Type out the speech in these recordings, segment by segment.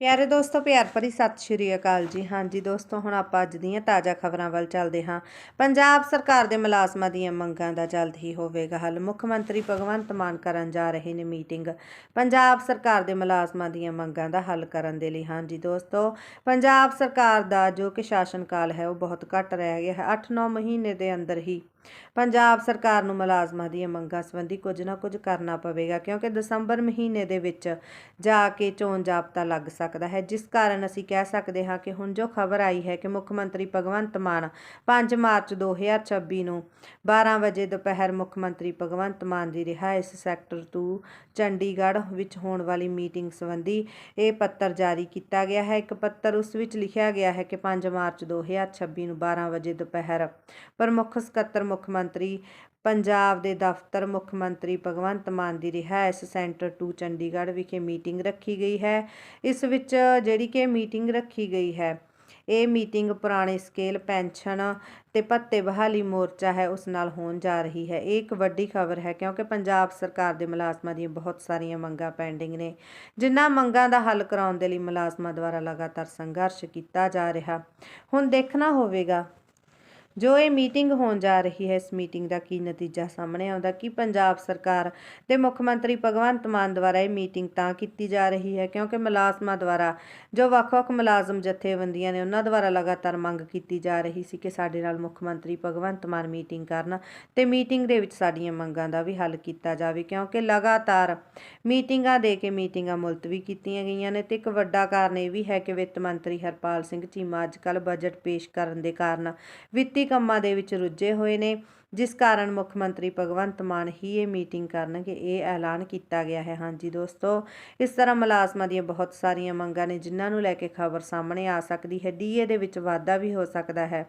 ਪਿਆਰੇ ਦੋਸਤੋ, ਪਿਆਰ ਭਰੀ ਸਤਿ ਸ਼੍ਰੀ ਅਕਾਲ ਜੀ। ਹਾਂਜੀ ਦੋਸਤੋ, ਹੁਣ ਆਪਾਂ ਅੱਜ ਦੀਆਂ ਤਾਜ਼ਾ ਖਬਰਾਂ ਵੱਲ ਚੱਲਦੇ ਹਾਂ। ਪੰਜਾਬ ਸਰਕਾਰ ਦੇ ਮੁਲਾਜ਼ਮਾਂ ਦੀਆਂ ਮੰਗਾਂ ਦਾ ਜਲਦ ਹੀ ਹੋਵੇਗਾ ਹੱਲ। ਮੁੱਖ ਮੰਤਰੀ ਭਗਵੰਤ ਮਾਨ ਕਰਨ ਜਾ ਰਹੇ ਨੇ ਮੀਟਿੰਗ। ਪੰਜਾਬ ਸਰਕਾਰ ਦੇ ਮੁਲਾਜ਼ਮਾਂ ਦੀਆਂ ਮੰਗਾਂ ਦਾ ਹੱਲ ਕਰਨ ਦੇ ਲਈ। ਹਾਂਜੀ ਦੋਸਤੋ, ਪੰਜਾਬ ਸਰਕਾਰ ਦਾ ਜੋ ਕਿ ਸ਼ਾਸਨ ਕਾਲ ਹੈ, ਉਹ ਬਹੁਤ ਘੱਟ ਰਹਿ ਗਿਆ ਹੈ। 8-9 ਮਹੀਨੇ ਦੇ ਅੰਦਰ ਹੀ ਪੰਜਾਬ ਸਰਕਾਰ ਨੂੰ ਮੁਲਾਜ਼ਮਾਂ ਦੀਆਂ ਮੰਗਾਂ ਸੰਬੰਧੀ ਕੁਝ ਨਾ ਕੁਝ ਕਰਨਾ ਪਵੇਗਾ, ਕਿਉਂਕਿ ਦਸੰਬਰ ਮਹੀਨੇ ਦੇ ਵਿੱਚ ਜਾ ਕੇ ਚੋਣ ਜਾਬਤਾ ਲੱਗ ਸਕਦਾ ਹੈ, ਜਿਸ ਕਾਰਨ ਅਸੀਂ ਕਹਿ ਸਕਦੇ ਹਾਂ ਕਿ ਹੁਣ ਜੋ ਖਬਰ ਆਈ ਹੈ ਕਿ ਮੁੱਖ ਮੰਤਰੀ ਭਗਵੰਤ ਮਾਨ 5 ਮਾਰਚ 2026 ਨੂੰ 12 ਵਜੇ ਦੁਪਹਿਰ ਮੁੱਖ ਮੰਤਰੀ ਭਗਵੰਤ ਮਾਨ ਦੀ ਰਿਹਾਇਸ਼ ਸੈਕਟਰ 2 ਚੰਡੀਗੜ੍ਹ ਵਿੱਚ ਹੋਣ ਵਾਲੀ ਮੀਟਿੰਗ ਸੰਬੰਧੀ ਇਹ ਪੱਤਰ ਜਾਰੀ ਕੀਤਾ ਗਿਆ ਹੈ। ਇੱਕ ਪੱਤਰ ਉਸ ਵਿੱਚ ਲਿਖਿਆ ਗਿਆ ਹੈ ਕਿ 5 ਮਾਰਚ 2026 ਨੂੰ 12 ਵਜੇ ਦੁਪਹਿਰ ਪ੍ਰਮੁੱਖ ਸਕੱਤਰ ਮੁੱਖ ਮੰਤਰੀ, ਪੰਜਾਬ ਦੇ ਦਫ਼ਤਰ ਮੁੱਖ ਮੰਤਰੀ ਭਗਵੰਤ ਮਾਨ ਦੀ ਰਿਹਾਇਸ਼ ਸੈਂਟਰ 2 ਚੰਡੀਗੜ੍ਹ ਵਿਖੇ ਮੀਟਿੰਗ ਰੱਖੀ ਗਈ ਹੈ। ਇਸ ਵਿੱਚ ਜਿਹੜੀ ਕਿ ਮੀਟਿੰਗ ਰੱਖੀ ਗਈ ਹੈ, ਇਹ ਮੀਟਿੰਗ ਪੁਰਾਣੇ ਸਕੇਲ ਪੈਨਸ਼ਨ ਤੇ ਭੱਤੇ ਬਹਾਲੀ ਮੋਰਚਾ ਹੈ, ਉਸ ਨਾਲ ਹੋਣ ਜਾ ਰਹੀ ਹੈ। ਇਹ ਇੱਕ ਵੱਡੀ ਖਬਰ ਹੈ, ਕਿਉਂਕਿ ਪੰਜਾਬ ਸਰਕਾਰ ਦੇ ਮੁਲਾਜ਼ਮਾਂ ਦੀਆਂ ਬਹੁਤ ਸਾਰੀਆਂ ਮੰਗਾਂ ਪੈਂਡਿੰਗ ਨੇ, ਜਿਨ੍ਹਾਂ ਮੰਗਾਂ ਦਾ ਹੱਲ ਕਰਾਉਣ ਦੇ ਲਈ ਮੁਲਾਜ਼ਮਾਂ ਦੁਆਰਾ ਲਗਾਤਾਰ ਸੰਘਰਸ਼ ਕੀਤਾ ਜਾ ਰਿਹਾ। ਹੁਣ ਦੇਖਣਾ ਹੋਵੇਗਾ ਜੋ ਇਹ ਮੀਟਿੰਗ ਹੋਣ ਜਾ ਰਹੀ ਹੈ, ਇਸ ਮੀਟਿੰਗ ਦਾ ਕੀ ਨਤੀਜਾ ਸਾਹਮਣੇ ਆਉਂਦਾ? ਕਿ ਪੰਜਾਬ ਸਰਕਾਰ ਤੇ ਮੁੱਖ ਮੰਤਰੀ ਭਗਵੰਤ ਮਾਨ ਦੁਆਰਾ ਇਹ ਮੀਟਿੰਗ ਤਾਂ ਕੀਤੀ ਜਾ ਰਹੀ ਹੈ? ਕਿਉਂਕਿ ਮੁਲਾਜ਼ਮਾਂ ਦੁਆਰਾ, ਜੋ ਵੱਖ-ਵੱਖ ਮੁਲਾਜ਼ਮ ਜਥੇਬੰਦੀਆਂ ਨੇ, ਉਹਨਾਂ ਦੁਆਰਾ ਲਗਾਤਾਰ ਮੰਗ ਕੀਤੀ ਜਾ ਰਹੀ ਸੀ ਕਿ ਸਾਡੇ ਨਾਲ ਮੁੱਖ ਮੰਤਰੀ ਭਗਵੰਤ ਮਾਨ ਮੀਟਿੰਗ ਕਰਨ ਤੇ ਮੀਟਿੰਗ ਦੇ ਵਿੱਚ ਸਾਡੀਆਂ ਮੰਗਾਂ ਦਾ ਵੀ ਹੱਲ ਕੀਤਾ ਜਾਵੇ, ਕਿਉਂਕਿ ਲਗਾਤਾਰ ਮੀਟਿੰਗਾਂ ਦੇ ਕੇ ਮੀਟਿੰਗਾਂ ਮੁਲਤਵੀ ਕੀਤੀਆਂ ਗਈਆਂ ਨੇ ਤੇ ਇੱਕ ਵੱਡਾ ਕਾਰਨ ਇਹ ਵੀ ਹੈ ਕਿ ਵਿੱਤ ਮੰਤਰੀ ਹਰਪਾਲ ਸਿੰਘ ਚੀਮਾ ਅੱਜਕੱਲ ਬਜਟ ਪੇਸ਼ ਕਰਨ ਦੇ ਕਾਰਨ ਵਿੱਤੀ ਕੰਮਾਂ ਦੇ ਵਿੱਚ ਰੁੱਝੇ ਹੋਏ ਨੇ, ਜਿਸ ਕਾਰਨ ਮੁੱਖ ਮੰਤਰੀ ਭਗਵੰਤ ਮਾਨ ਹੀ ਇਹ ਮੀਟਿੰਗ ਕਰਨਗੇ, ਇਹ ਐਲਾਨ ਕੀਤਾ ਗਿਆ ਹੈ। ਹਾਂਜੀ ਦੋਸਤੋ, ਇਸ ਤਰ੍ਹਾਂ ਮੁਲਾਜ਼ਮਾਂ ਦੀਆਂ ਬਹੁਤ ਸਾਰੀਆਂ ਮੰਗਾਂ ਨੇ, ਜਿਨ੍ਹਾਂ ਨੂੰ ਲੈ ਕੇ ਖਬਰ ਸਾਹਮਣੇ ਆ ਸਕਦੀ ਹੈ। ਡੀਏ ਦੇ ਵਿੱਚ ਵਾਧਾ ਵੀ ਹੋ ਸਕਦਾ ਹੈ,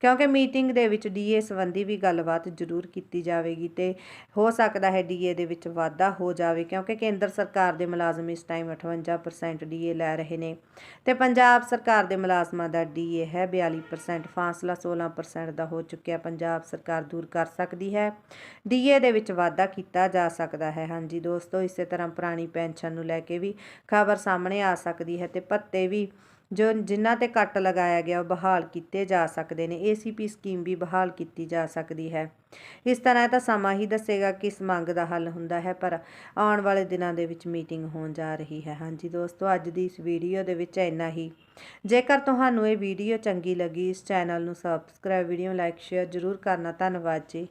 ਕਿਉਂਕਿ ਮੀਟਿੰਗ ਦੇ ਵਿੱਚ ਡੀਏ ਸੰਬੰਧੀ ਵੀ ਗੱਲਬਾਤ ਜ਼ਰੂਰ ਕੀਤੀ ਜਾਵੇਗੀ ਤੇ ਹੋ ਸਕਦਾ ਹੈ ਡੀਏ ਦੇ ਵਿੱਚ ਵਾਧਾ ਹੋ ਜਾਵੇ, ਕਿਉਂਕਿ ਕੇਂਦਰ ਸਰਕਾਰ ਦੇ ਮੁਲਾਜ਼ਮ ਇਸ ਟਾਈਮ 58% ਡੀਏ ਲੈ ਰਹੇ ਨੇ ਤੇ ਪੰਜਾਬ ਸਰਕਾਰ ਦੇ ਮੁਲਾਜ਼ਮਾਂ ਦਾ ਡੀਏ ਹੈ 42% ਫਾਸਲਾ 16% ਦਾ ਹੋ ਚੁੱਕਿਆ, ਪੰਜਾਬ ਸਰਕਾਰ ਦੂਰ ਕਰ ਸਕਦੀ ਹੈ। ਡੀਏ ਦੇ ਵਿੱਚ ਵਾਧਾ ਕੀਤਾ ਜਾ ਸਕਦਾ ਹੈ। ਹਾਂਜੀ ਦੋਸਤੋ, ਇਸੇ ਤਰ੍ਹਾਂ ਪੁਰਾਣੀ ਪੈਨਸ਼ਨ ਨੂੰ ਲੈ ਕੇ ਵੀ ਖਬਰ ਸਾਹਮਣੇ ਆ ਸਕਦੀ ਹੈ ਤੇ ਭੱਤੇ ਵੀ ਜੋ ਜਿਨ੍ਹਾਂ ਤੇ ਕੱਟ ਲਗਾਇਆ ਗਿਆ ਉਹ ਬਹਾਲ ਕੀਤੇ ਜਾ ਸਕਦੇ ਨੇ। ਏਸੀਪੀ ਸਕੀਮ ਵੀ ਬਹਾਲ ਕੀਤੀ ਜਾ ਸਕਦੀ ਹੈ। ਇਸ ਤਰ੍ਹਾਂ ਤਾਂ ਸਮਾਂ ਹੀ ਦੱਸੇਗਾ ਕਿ ਇਸ ਮੰਗ ਦਾ ਹੱਲ ਹੁੰਦਾ ਹੈ, ਪਰ ਆਉਣ ਵਾਲੇ ਦਿਨਾਂ ਦੇ ਵਿੱਚ ਮੀਟਿੰਗ ਹੋਣ ਜਾ ਰਹੀ ਹੈ। ਹਾਂਜੀ ਦੋਸਤੋ, ਅੱਜ ਦੀ ਇਸ ਵੀਡੀਓ ਦੇ ਵਿੱਚ ਇੰਨਾ ਹੀ। ਜੇਕਰ ਤੁਹਾਨੂੰ ਇਹ ਵੀਡੀਓ ਚੰਗੀ ਲੱਗੀ, ਇਸ ਚੈਨਲ ਨੂੰ ਸਬਸਕ੍ਰਾਈਬ ਵੀਡੀਓ ਲਾਈਕ ਸ਼ੇਅਰ ਜ਼ਰੂਰ ਕਰਨਾ। ਧੰਨਵਾਦ ਜੀ।